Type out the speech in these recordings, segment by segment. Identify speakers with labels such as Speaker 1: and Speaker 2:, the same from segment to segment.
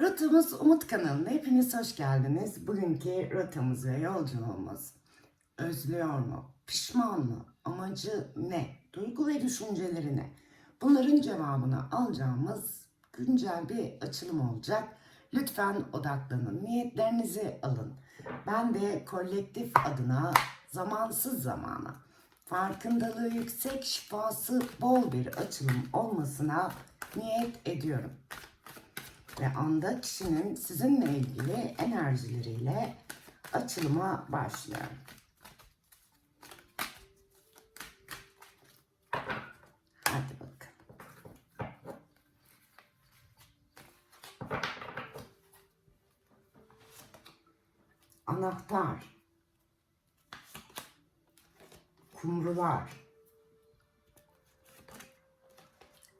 Speaker 1: Rotamız Umut kanalına hepiniz hoş geldiniz. Bugünkü rotamız ve yolculuğumuz özlüyor mu, pişman mı, amacı ne, duygu ve düşünceleri ne? Bunların cevabını alacağımız güncel bir açılım olacak. Lütfen odaklanın, niyetlerinizi alın. Ben de kolektif adına zamansız zamana, farkındalığı yüksek, şifası bol bir açılım olmasına niyet ediyorum ve anda kişinin sizinle ilgili enerjileriyle açılıma başlıyorum. Hadi bakalım. Anahtar. Kumrular.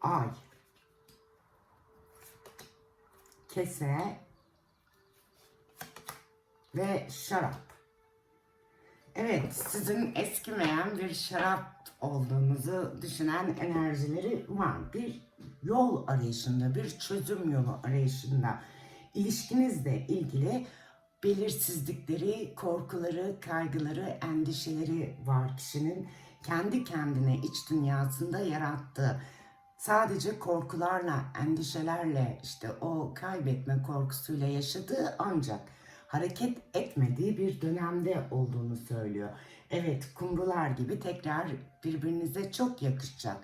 Speaker 1: Ay kese ve şarap. Evet, sizin eskimeyen bir şarap olduğunuzu düşünen enerjileri var. Bir yol arayışında, bir çözüm yolu arayışında ilişkinizle ilgili belirsizlikleri, korkuları, kaygıları, endişeleri var kişinin kendi kendine iç dünyasında yarattığı sadece korkularla, endişelerle işte o kaybetme korkusuyla yaşadığı ancak hareket etmediği bir dönemde olduğunu söylüyor. Evet, kumrular gibi tekrar birbirinize çok yakışacak.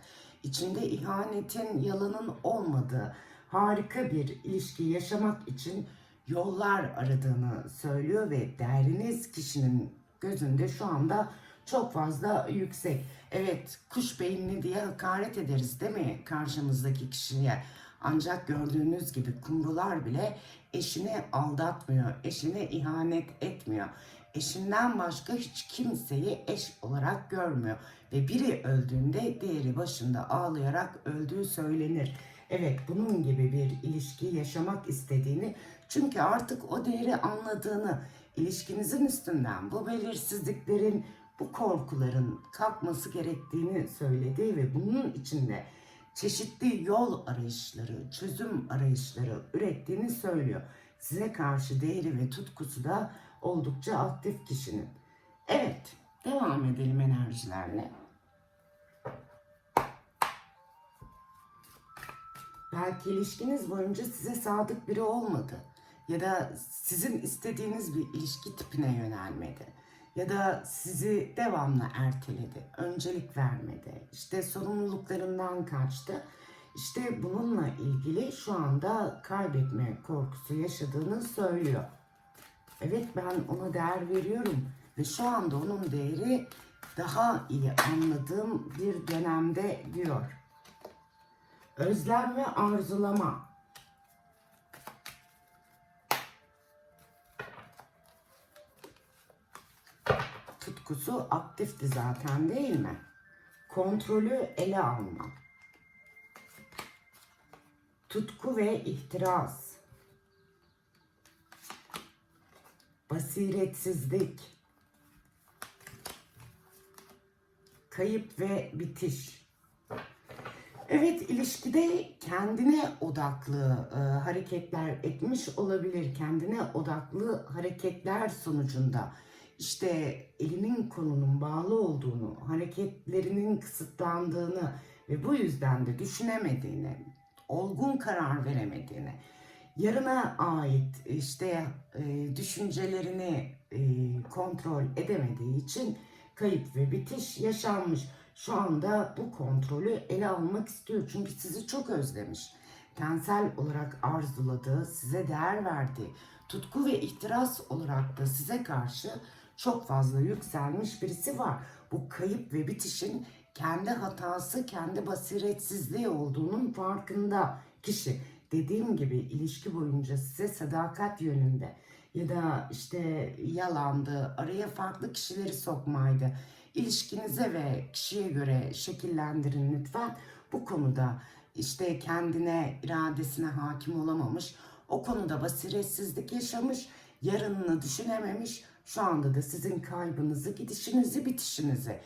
Speaker 1: İçinde ihanetin, yalanın olmadığı harika bir ilişki yaşamak için yollar aradığını söylüyor ve değeriniz kişinin gözünde şu anda çok fazla yüksek. Evet kuş beyinli diye hakaret ederiz değil mi karşımızdaki kişiye? Ancak gördüğünüz gibi kumrular bile eşini aldatmıyor, eşine ihanet etmiyor. Eşinden başka hiç kimseyi eş olarak görmüyor. Ve biri öldüğünde diğeri başında ağlayarak öldüğü söylenir. Evet bunun gibi bir ilişki yaşamak istediğini çünkü artık o değeri anladığını, ilişkinizin üstünden bu belirsizliklerin, bu korkuların kalkması gerektiğini söyledi ve bunun içinde çeşitli yol arayışları, çözüm arayışları ürettiğini söylüyor. Size karşı değeri ve tutkusu da oldukça aktif kişinin. Evet, devam edelim enerjilerle. Belki ilişkiniz boyunca size sadık biri olmadı ya da sizin istediğiniz bir ilişki tipine yönelmedi ya da sizi devamlı erteledi, öncelik vermedi, işte sorumluluklarından kaçtı. İşte bununla ilgili şu anda kaybetme korkusu yaşadığını söylüyor. Evet ben ona değer veriyorum ve şu anda onun değeri daha iyi anladığım bir dönemde diyor. Özlem ve arzulama. Tutkusu aktifti zaten değil mi? Kontrolü ele alma. Tutku ve ihtiras. Basiretsizlik. Kayıp ve bitiş. Evet ilişkide kendine odaklı e, hareketler etmiş olabilir. Kendine odaklı hareketler sonucunda işte elinin kolunun bağlı olduğunu, hareketlerinin kısıtlandığını ve bu yüzden de düşünemediğini, olgun karar veremediğini, yarına ait işte e, düşüncelerini e, kontrol edemediği için kayıp ve bitiş yaşanmış. Şu anda bu kontrolü ele almak istiyor çünkü sizi çok özlemiş. Tensel olarak arzuladığı, size değer verdiği, tutku ve ihtiras olarak da size karşı çok fazla yükselmiş birisi var. Bu kayıp ve bitişin kendi hatası, kendi basiretsizliği olduğunun farkında kişi. Dediğim gibi ilişki boyunca size sadakat yönünde ya da işte yalandı, araya farklı kişileri sokmaydı. İlişkinize ve kişiye göre şekillendirin lütfen. Bu konuda işte kendine, iradesine hakim olamamış, o konuda basiretsizlik yaşamış, yarınını düşünememiş, şu anda da sizin kaybınızı, gidişinizi, bitişinizi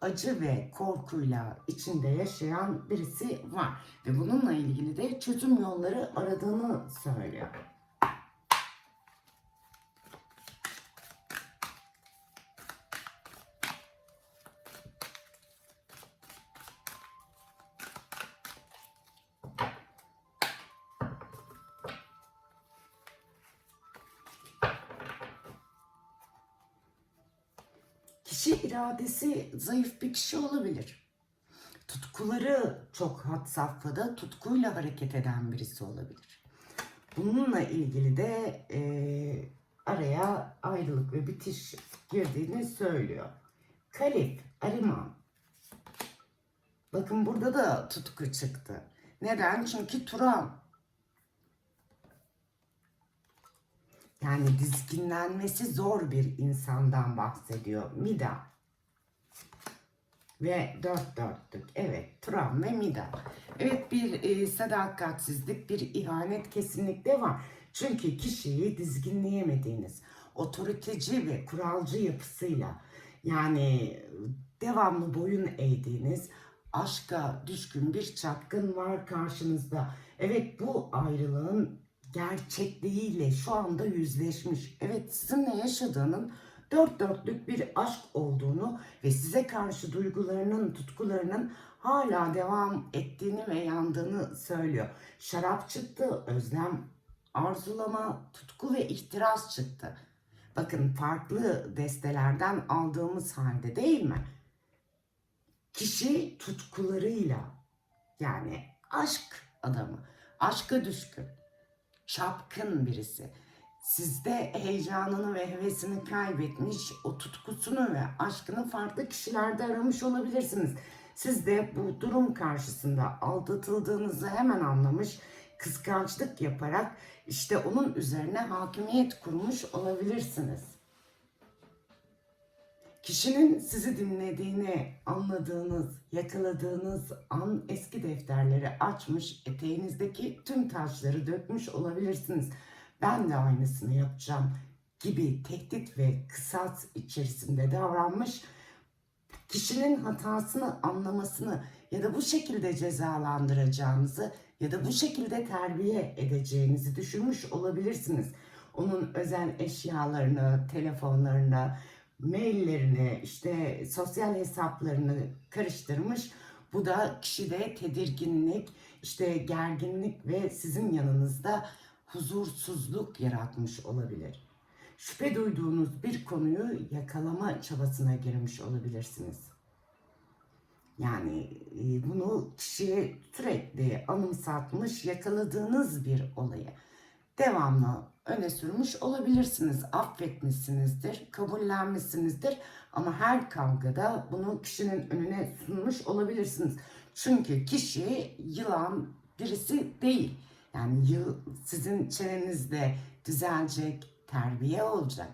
Speaker 1: acı ve korkuyla içinde yaşayan birisi var. Ve bununla ilgili de çözüm yolları aradığını söylüyor. İradesi zayıf bir kişi olabilir. Tutkuları çok had safhada, tutkuyla hareket eden birisi olabilir. Bununla ilgili de e, araya ayrılık ve bitiş girdiğini söylüyor. Kalif, Ariman. Bakın burada da tutku çıktı. Neden? Çünkü Turan. Yani dizginlenmesi zor bir insandan bahsediyor. Mida. Ve dört dörtlük. Evet. Turan ve Mida. Evet bir e, sadakatsizlik, bir ihanet kesinlikle var. Çünkü kişiyi dizginleyemediğiniz, otoriteci ve kuralcı yapısıyla yani devamlı boyun eğdiğiniz, aşka düşkün bir çapkın var karşınızda. Evet bu ayrılığın gerçekliğiyle şu anda yüzleşmiş. Evet sizinle yaşadığının dört dörtlük bir aşk olduğunu ve size karşı duygularının, tutkularının hala devam ettiğini ve yandığını söylüyor. Şarap çıktı, özlem, arzulama, tutku ve ihtiras çıktı. Bakın farklı destelerden aldığımız halde değil mi? Kişi tutkularıyla yani aşk adamı, aşka düşkün, çapkın birisi. Sizde heyecanını ve hevesini kaybetmiş, o tutkusunu ve aşkını farklı kişilerde aramış olabilirsiniz. Siz de bu durum karşısında aldatıldığınızı hemen anlamış, kıskançlık yaparak işte onun üzerine hakimiyet kurmuş olabilirsiniz. Kişinin sizi dinlediğini anladığınız, yakaladığınız an eski defterleri açmış, eteğinizdeki tüm taşları dökmüş olabilirsiniz. Ben de aynısını yapacağım gibi tehdit ve kısas içerisinde davranmış, kişinin hatasını anlamasını ya da bu şekilde cezalandıracağınızı ya da bu şekilde terbiye edeceğinizi düşünmüş olabilirsiniz. Onun özel eşyalarını, telefonlarını, maillerini, işte sosyal hesaplarını karıştırmış. Bu da kişide tedirginlik, işte gerginlik ve sizin yanınızda huzursuzluk yaratmış olabilir. Şüphe duyduğunuz bir konuyu yakalama çabasına girmiş olabilirsiniz. Yani e, bunu kişiye sürekli anımsatmış, yakaladığınız bir olayı devamlı öne sürmüş olabilirsiniz. Affetmişsinizdir, kabullenmişsinizdir ama her kavgada bunu kişinin önüne sunmuş olabilirsiniz. Çünkü kişi yılan birisi değil. Yani yıl, sizin çenenizde düzelecek, terbiye olacak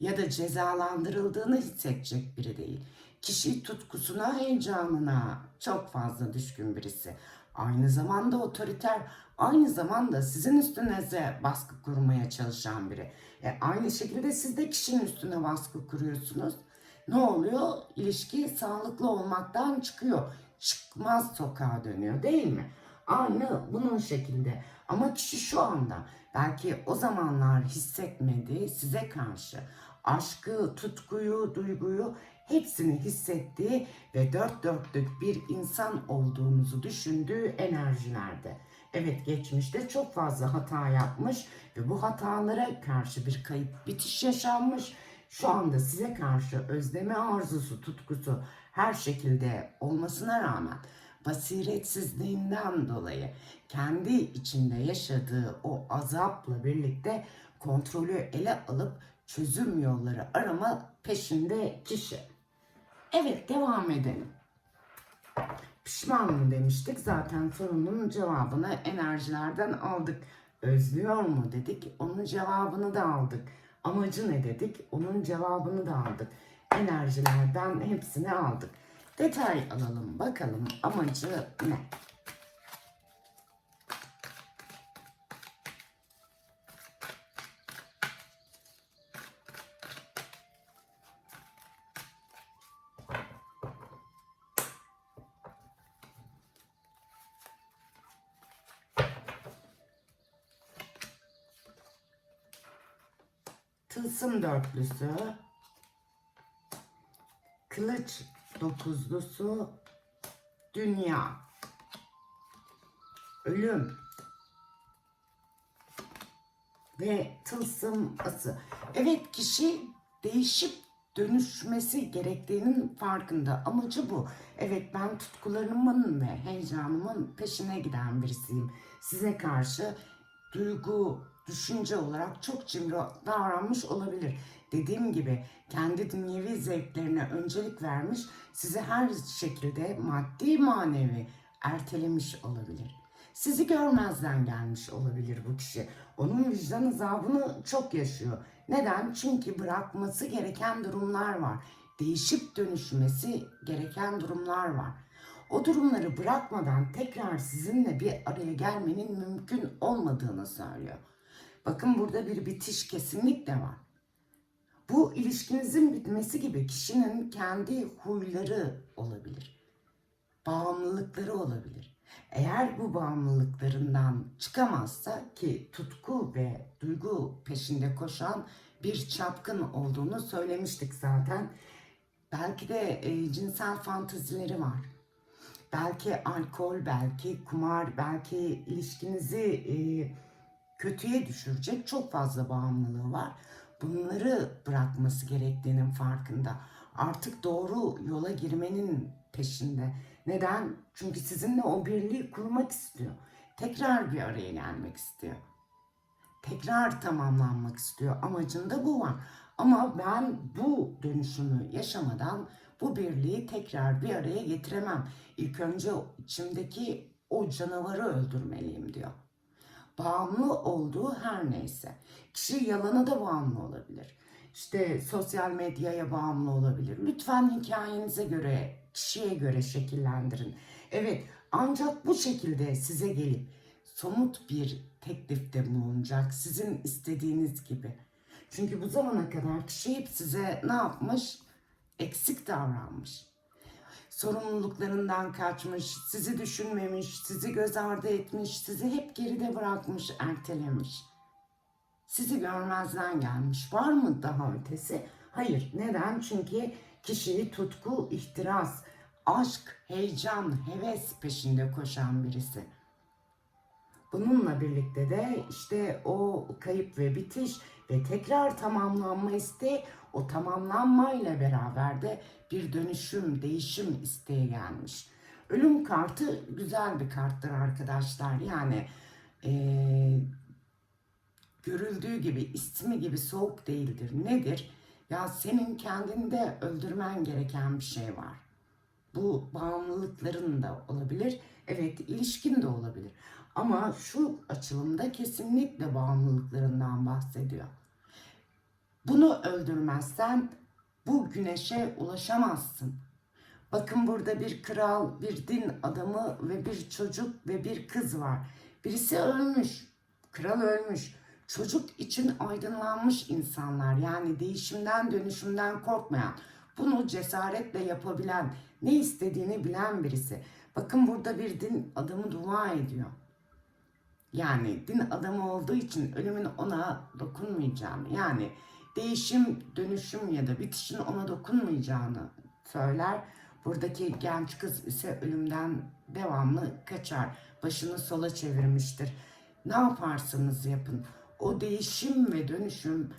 Speaker 1: ya da cezalandırıldığını hissedecek biri değil. Kişi tutkusuna, heyecanına çok fazla düşkün birisi. Aynı zamanda otoriter, aynı zamanda sizin üstünüze baskı kurmaya çalışan biri. E aynı şekilde siz de kişinin üstüne baskı kuruyorsunuz. Ne oluyor? İlişki sağlıklı olmaktan çıkıyor. Çıkmaz sokağa dönüyor değil mi? Aynı bunun şekilde. Ama kişi şu anda belki o zamanlar hissetmediği size karşı aşkı, tutkuyu, duyguyu hepsini hissettiği ve dört dörtlük bir insan olduğunuzu düşündüğü enerjilerde. Evet geçmişte çok fazla hata yapmış ve bu hatalara karşı bir kayıp bitiş yaşanmış. Şu anda size karşı özleme arzusu, tutkusu her şekilde olmasına rağmen basiretsizliğinden dolayı kendi içinde yaşadığı o azapla birlikte kontrolü ele alıp çözüm yolları arama peşinde kişi. Evet devam edelim. Pişman mı demiştik zaten sorunun cevabını enerjilerden aldık. Özlüyor mu dedik onun cevabını da aldık. Amacı ne dedik onun cevabını da aldık. Enerjilerden hepsini aldık. Detay alalım bakalım amacı ne? Tılsım dörtlüsü, kılıç dokuzlusu. Dünya. Ölüm. Ve tılsım ası. Evet kişi değişip dönüşmesi gerektiğinin farkında. Amacı bu. Evet ben tutkularımın ve heyecanımın peşine giden birisiyim. Size karşı duygu, düşünce olarak çok cimri davranmış olabilir. Dediğim gibi kendi dünyevi zevklerine öncelik vermiş, sizi her şekilde maddi manevi ertelemiş olabilir. Sizi görmezden gelmiş olabilir bu kişi. Onun vicdan azabını çok yaşıyor. Neden? Çünkü bırakması gereken durumlar var. Değişip dönüşmesi gereken durumlar var. O durumları bırakmadan tekrar sizinle bir araya gelmenin mümkün olmadığını söylüyor. Bakın burada bir bitiş kesinlikle var. Bu ilişkinizin bitmesi gibi kişinin kendi huyları olabilir. Bağımlılıkları olabilir. Eğer bu bağımlılıklarından çıkamazsa ki tutku ve duygu peşinde koşan bir çapkın olduğunu söylemiştik zaten. Belki de e, cinsel fantazileri var. Belki alkol, belki kumar, belki ilişkinizi e, kötüye düşürecek çok fazla bağımlılığı var. Bunları bırakması gerektiğinin farkında. Artık doğru yola girmenin peşinde. Neden? Çünkü sizinle o birliği kurmak istiyor. Tekrar bir araya gelmek istiyor. Tekrar tamamlanmak istiyor. Amacında bu var. Ama ben bu dönüşümü yaşamadan bu birliği tekrar bir araya getiremem. İlk önce içimdeki o canavarı öldürmeliyim diyor bağımlı olduğu her neyse. Kişi yalana da bağımlı olabilir. İşte sosyal medyaya bağımlı olabilir. Lütfen hikayenize göre, kişiye göre şekillendirin. Evet, ancak bu şekilde size gelip somut bir teklifte bulunacak sizin istediğiniz gibi. Çünkü bu zamana kadar kişi hep size ne yapmış? Eksik davranmış sorumluluklarından kaçmış, sizi düşünmemiş, sizi göz ardı etmiş, sizi hep geride bırakmış, ertelemiş. Sizi görmezden gelmiş. Var mı daha ötesi? Hayır. Neden? Çünkü kişiyi tutku, ihtiras, aşk, heyecan, heves peşinde koşan birisi. Bununla birlikte de işte o kayıp ve bitiş ve tekrar tamamlanma isteği o tamamlanmayla beraber de bir dönüşüm, değişim isteği gelmiş. Ölüm kartı güzel bir karttır arkadaşlar. Yani ee, görüldüğü gibi, ismi gibi soğuk değildir. Nedir? Ya senin kendinde öldürmen gereken bir şey var. Bu bağımlılıkların da olabilir. Evet, ilişkin de olabilir. Ama şu açılımda kesinlikle bağımlılıklarından bahsediyor. Bunu öldürmezsen bu güneşe ulaşamazsın. Bakın burada bir kral, bir din adamı ve bir çocuk ve bir kız var. Birisi ölmüş. Kral ölmüş. Çocuk için aydınlanmış insanlar. Yani değişimden, dönüşümden korkmayan, bunu cesaretle yapabilen, ne istediğini bilen birisi. Bakın burada bir din adamı dua ediyor. Yani din adamı olduğu için ölümün ona dokunmayacağını, yani değişim, dönüşüm ya da bitişin ona dokunmayacağını söyler. Buradaki genç kız ise ölümden devamlı kaçar. Başını sola çevirmiştir. Ne yaparsanız yapın. O değişim ve dönüşüm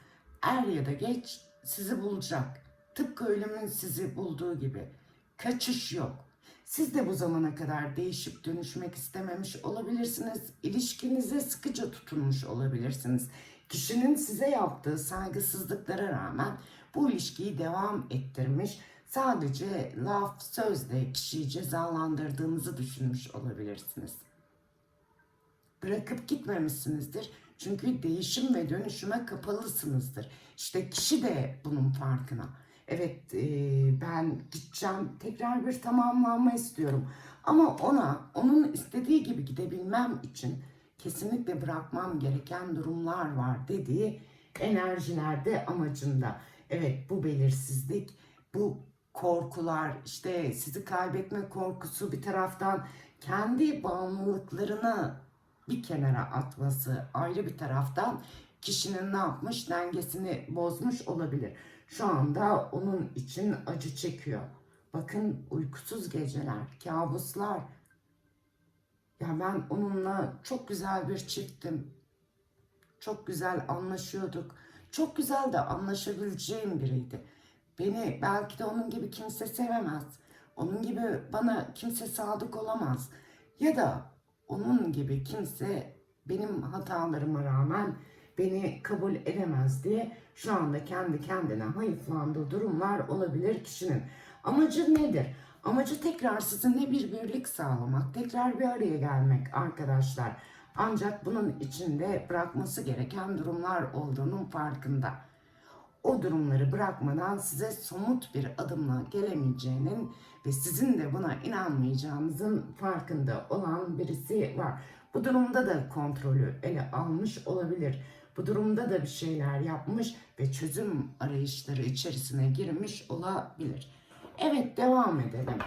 Speaker 1: er ya da geç sizi bulacak. Tıpkı ölümün sizi bulduğu gibi. Kaçış yok. Siz de bu zamana kadar değişip dönüşmek istememiş olabilirsiniz. İlişkinize sıkıca tutunmuş olabilirsiniz. Kişinin size yaptığı saygısızlıklara rağmen bu ilişkiyi devam ettirmiş, sadece laf sözle kişiyi cezalandırdığınızı düşünmüş olabilirsiniz. Bırakıp gitmemişsinizdir. Çünkü değişim ve dönüşüme kapalısınızdır. İşte kişi de bunun farkına. Evet e, ben gideceğim tekrar bir tamamlanma istiyorum. Ama ona onun istediği gibi gidebilmem için kesinlikle bırakmam gereken durumlar var dediği enerjilerde amacında. Evet bu belirsizlik, bu korkular, işte sizi kaybetme korkusu bir taraftan kendi bağımlılıklarını bir kenara atması ayrı bir taraftan kişinin ne yapmış? Dengesini bozmuş olabilir. Şu anda onun için acı çekiyor. Bakın uykusuz geceler, kabuslar. Ya ben onunla çok güzel bir çiftim. Çok güzel anlaşıyorduk. Çok güzel de anlaşabileceğim biriydi. Beni belki de onun gibi kimse sevemez. Onun gibi bana kimse sadık olamaz. Ya da onun gibi kimse benim hatalarıma rağmen beni kabul edemez diye şu anda kendi kendine hayıflandığı durumlar olabilir kişinin. Amacı nedir? Amacı tekrar sizinle bir birlik sağlamak, tekrar bir araya gelmek arkadaşlar. Ancak bunun içinde bırakması gereken durumlar olduğunun farkında. O durumları bırakmadan size somut bir adımla gelemeyeceğinin ve sizin de buna inanmayacağınızın farkında olan birisi var. Bu durumda da kontrolü ele almış olabilir. Bu durumda da bir şeyler yapmış ve çözüm arayışları içerisine girmiş olabilir. Evet devam edelim.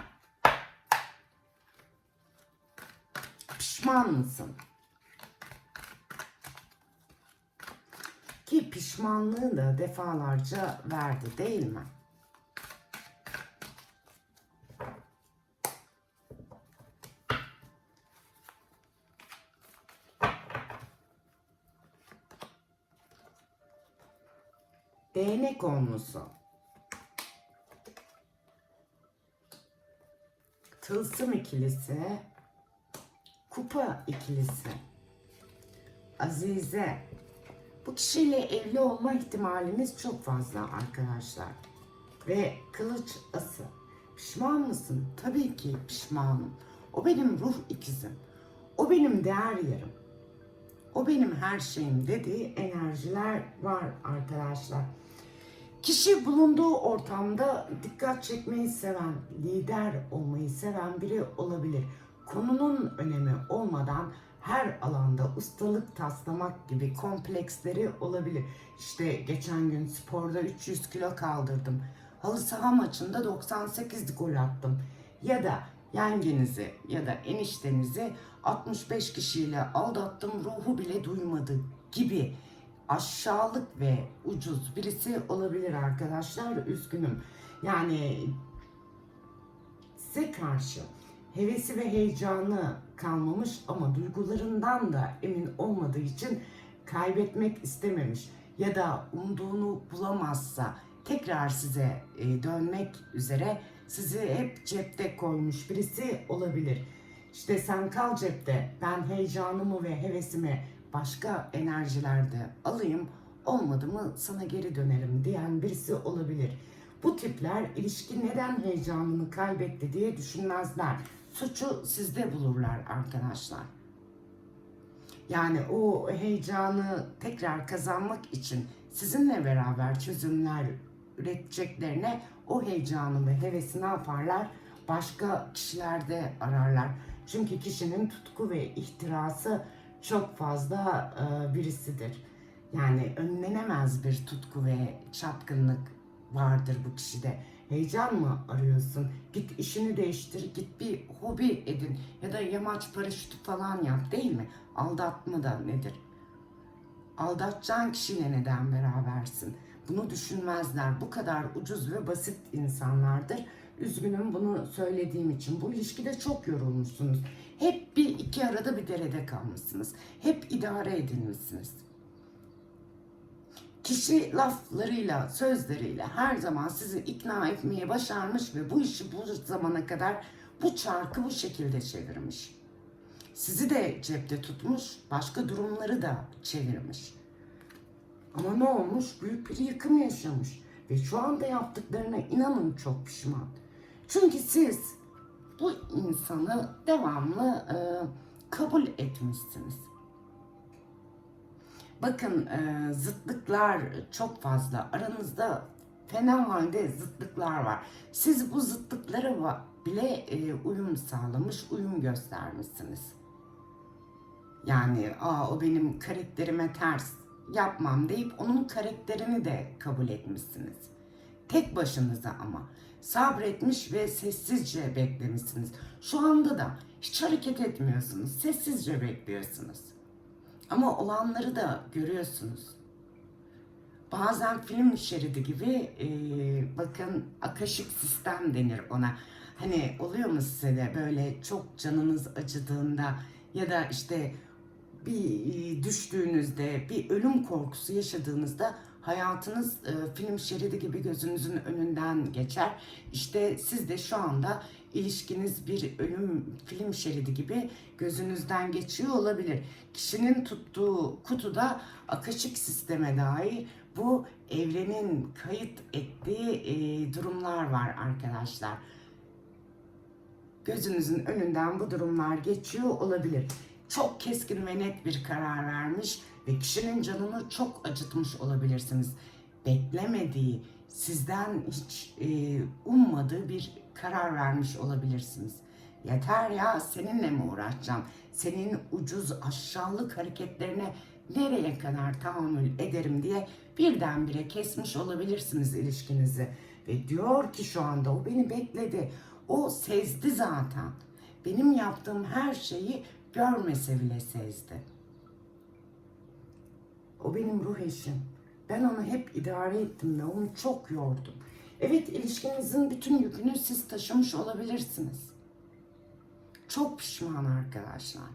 Speaker 1: Pişman mısın? Ki pişmanlığı da defalarca verdi değil mi? Değnek olmusu. Tılsım ikilisi. Kupa ikilisi. Azize. Bu kişiyle evli olma ihtimaliniz çok fazla arkadaşlar. Ve kılıç ası. Pişman mısın? Tabii ki pişmanım. O benim ruh ikizim. O benim değer yerim. O benim her şeyim dediği enerjiler var arkadaşlar. Kişi bulunduğu ortamda dikkat çekmeyi seven, lider olmayı seven biri olabilir. Konunun önemi olmadan her alanda ustalık taslamak gibi kompleksleri olabilir. İşte geçen gün sporda 300 kilo kaldırdım. Halı saha maçında 98 gol attım. Ya da yengenizi ya da eniştenizi 65 kişiyle aldattım ruhu bile duymadı gibi aşağılık ve ucuz birisi olabilir arkadaşlar. Üzgünüm. Yani size karşı hevesi ve heyecanı kalmamış ama duygularından da emin olmadığı için kaybetmek istememiş ya da umduğunu bulamazsa tekrar size e, dönmek üzere sizi hep cepte koymuş birisi olabilir. İşte sen kal cepte ben heyecanımı ve hevesimi başka enerjilerde alayım olmadı mı sana geri dönerim diyen birisi olabilir. Bu tipler ilişki neden heyecanını kaybetti diye düşünmezler. Suçu sizde bulurlar arkadaşlar. Yani o heyecanı tekrar kazanmak için sizinle beraber çözümler üreteceklerine o heyecanı ve hevesi ne yaparlar? Başka kişilerde ararlar. Çünkü kişinin tutku ve ihtirası çok fazla e, birisidir. Yani önlenemez bir tutku ve çapkınlık vardır bu kişide. Heyecan mı arıyorsun? Git işini değiştir, git bir hobi edin ya da yamaç paraşütü falan yap değil mi? Aldatma da nedir? Aldatacağın kişiyle neden berabersin? Bunu düşünmezler. Bu kadar ucuz ve basit insanlardır. Üzgünüm bunu söylediğim için. Bu ilişkide çok yorulmuşsunuz. Hep bir iki arada bir derede kalmışsınız. Hep idare edilmişsiniz. Kişi laflarıyla, sözleriyle her zaman sizi ikna etmeye başarmış ve bu işi bu zamana kadar bu çarkı bu şekilde çevirmiş. Sizi de cepte tutmuş, başka durumları da çevirmiş. Ama ne olmuş? Büyük bir yıkım yaşamış. Ve şu anda yaptıklarına inanın çok pişman. Çünkü siz bu insanı devamlı e, kabul etmişsiniz. Bakın e, zıtlıklar çok fazla. Aranızda fena halde zıtlıklar var. Siz bu zıtlıklara bile e, uyum sağlamış, uyum göstermişsiniz. Yani Aa, o benim karakterime ters yapmam deyip onun karakterini de kabul etmişsiniz. Tek başınıza ama sabretmiş ve sessizce beklemişsiniz. Şu anda da hiç hareket etmiyorsunuz. Sessizce bekliyorsunuz. Ama olanları da görüyorsunuz. bazen film şeridi gibi e, bakın akaşik sistem denir ona. Hani oluyor mu size de böyle çok canınız acıdığında ya da işte bir e, düştüğünüzde, bir ölüm korkusu yaşadığınızda hayatınız e, film şeridi gibi gözünüzün önünden geçer. İşte siz de şu anda ilişkiniz bir ölüm film şeridi gibi gözünüzden geçiyor olabilir. Kişinin tuttuğu kutuda akaşik sisteme dair bu evrenin kayıt ettiği e, durumlar var arkadaşlar gözünüzün önünden bu durumlar geçiyor olabilir. Çok keskin ve net bir karar vermiş ve kişinin canını çok acıtmış olabilirsiniz. Beklemediği, sizden hiç e, ummadığı bir karar vermiş olabilirsiniz. Yeter ya seninle mi uğraşacağım? Senin ucuz aşağılık hareketlerine nereye kadar tahammül ederim diye birdenbire kesmiş olabilirsiniz ilişkinizi. Ve diyor ki şu anda o beni bekledi. O sezdi zaten. Benim yaptığım her şeyi görmese bile sezdi. O benim ruh eşim. Ben onu hep idare ettim ve onu çok yordum. Evet ilişkinizin bütün yükünü siz taşımış olabilirsiniz. Çok pişman arkadaşlar.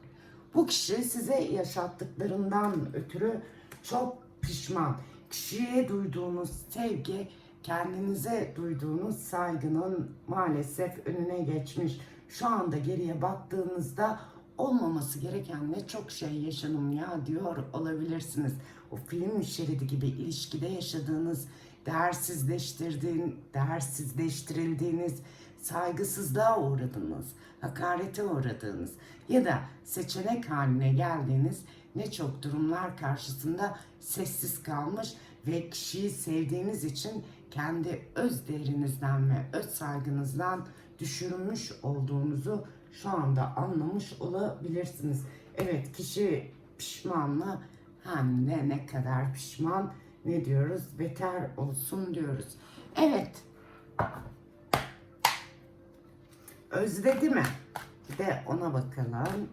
Speaker 1: Bu kişi size yaşattıklarından ötürü çok pişman. Kişiye duyduğunuz sevgi kendinize duyduğunuz saygının maalesef önüne geçmiş. Şu anda geriye baktığınızda olmaması gereken ne çok şey yaşadım ya diyor olabilirsiniz. O film şeridi gibi ilişkide yaşadığınız, değersizleştirdiğin, değersizleştirildiğiniz, saygısızlığa uğradınız, hakarete uğradığınız ya da seçenek haline geldiğiniz ne çok durumlar karşısında sessiz kalmış ve kişiyi sevdiğiniz için kendi öz değerinizden ve öz saygınızdan düşürmüş olduğunuzu şu anda anlamış olabilirsiniz. Evet kişi pişmanlı hem de ne kadar pişman ne diyoruz beter olsun diyoruz. Evet özledi mi? De ona bakalım.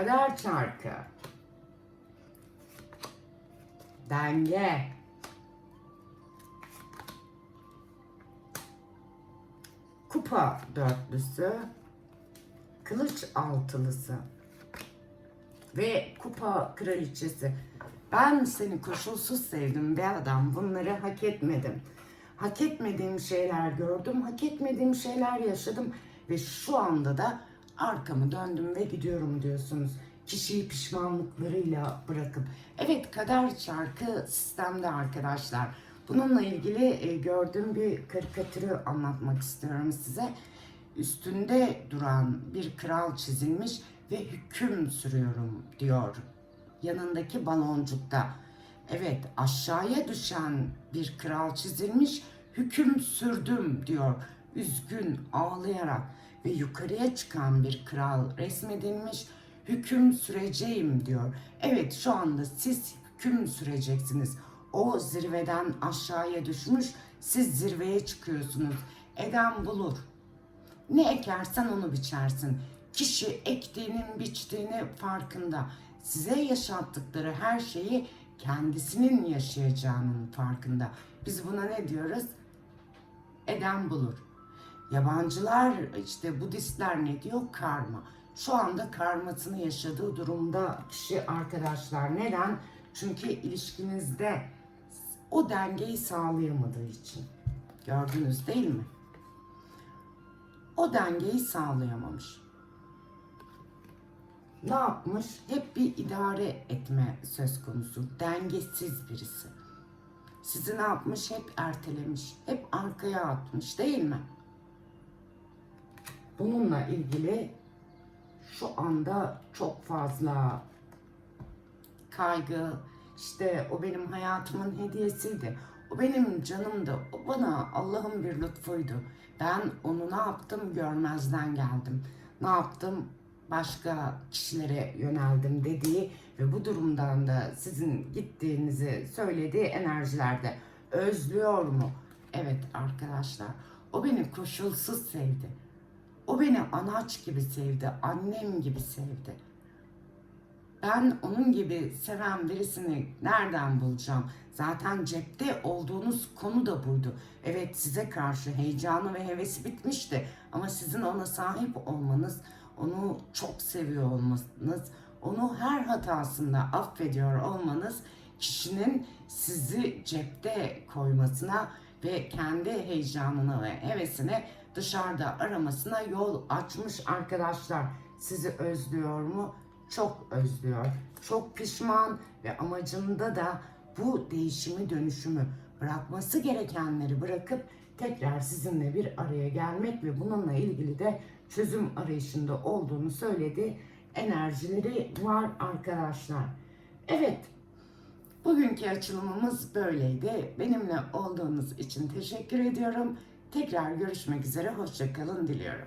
Speaker 1: Kader çarkı. Denge. Kupa dörtlüsü. Kılıç altılısı. Ve kupa kraliçesi. Ben seni koşulsuz sevdim be adam. Bunları hak etmedim. Hak etmediğim şeyler gördüm. Hak etmediğim şeyler yaşadım. Ve şu anda da arkamı döndüm ve gidiyorum diyorsunuz. Kişiyi pişmanlıklarıyla bırakıp. Evet kader çarkı sistemde arkadaşlar. Bununla ilgili e, gördüğüm bir karikatürü anlatmak istiyorum size. Üstünde duran bir kral çizilmiş ve hüküm sürüyorum diyor. Yanındaki baloncukta. Evet aşağıya düşen bir kral çizilmiş hüküm sürdüm diyor. Üzgün ağlayarak ve yukarıya çıkan bir kral resmedilmiş hüküm süreceğim diyor. Evet şu anda siz hüküm süreceksiniz. O zirveden aşağıya düşmüş siz zirveye çıkıyorsunuz. Eden bulur. Ne ekersen onu biçersin. Kişi ektiğinin biçtiğini farkında. Size yaşattıkları her şeyi kendisinin yaşayacağının farkında. Biz buna ne diyoruz? Eden bulur. Yabancılar işte Budistler ne diyor? Karma. Şu anda karmasını yaşadığı durumda kişi arkadaşlar. Neden? Çünkü ilişkinizde o dengeyi sağlayamadığı için. Gördünüz değil mi? O dengeyi sağlayamamış. Ne yapmış? Hep bir idare etme söz konusu. Dengesiz birisi. Sizi ne yapmış? Hep ertelemiş. Hep arkaya atmış değil mi? Bununla ilgili şu anda çok fazla kaygı, işte o benim hayatımın hediyesiydi. O benim canımdı. O bana Allah'ın bir lütfuydu. Ben onu ne yaptım görmezden geldim. Ne yaptım başka kişilere yöneldim dediği ve bu durumdan da sizin gittiğinizi söylediği enerjilerde özlüyor mu? Evet arkadaşlar o beni koşulsuz sevdi. O beni anaç gibi sevdi, annem gibi sevdi. Ben onun gibi seven birisini nereden bulacağım? Zaten cepte olduğunuz konu da buydu. Evet size karşı heyecanı ve hevesi bitmişti. Ama sizin ona sahip olmanız, onu çok seviyor olmanız, onu her hatasında affediyor olmanız kişinin sizi cepte koymasına ve kendi heyecanını ve hevesini dışarıda aramasına yol açmış arkadaşlar. Sizi özlüyor mu? Çok özlüyor. Çok pişman ve amacında da bu değişimi dönüşümü bırakması gerekenleri bırakıp tekrar sizinle bir araya gelmek ve bununla ilgili de çözüm arayışında olduğunu söyledi. Enerjileri var arkadaşlar. Evet, Bugünkü açılımımız böyleydi. Benimle olduğunuz için teşekkür ediyorum. Tekrar görüşmek üzere. Hoşçakalın diliyorum.